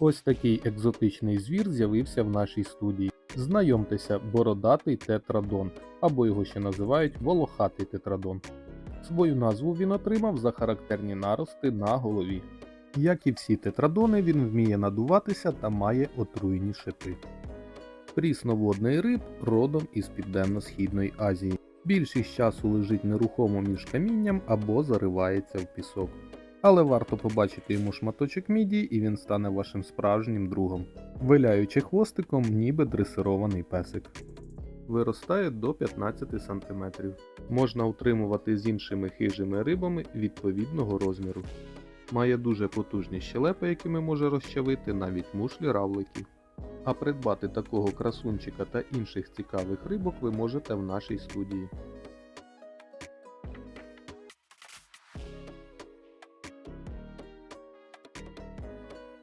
Ось такий екзотичний звір з'явився в нашій студії. Знайомтеся, бородатий тетрадон, або його ще називають волохатий тетрадон. Свою назву він отримав за характерні нарости на голові. Як і всі тетрадони, він вміє надуватися та має отруйні шипи. Прісноводний риб родом із Південно-Східної Азії. Більшість часу лежить нерухомо між камінням або заривається в пісок. Але варто побачити йому шматочок мідії, і він стане вашим справжнім другом, виляючи хвостиком, ніби дресирований песик. Виростає до 15 см. Можна утримувати з іншими хижими рибами відповідного розміру. Має дуже потужні щелепи, якими може розчавити навіть мушлі равликів. А придбати такого красунчика та інших цікавих рибок ви можете в нашій студії.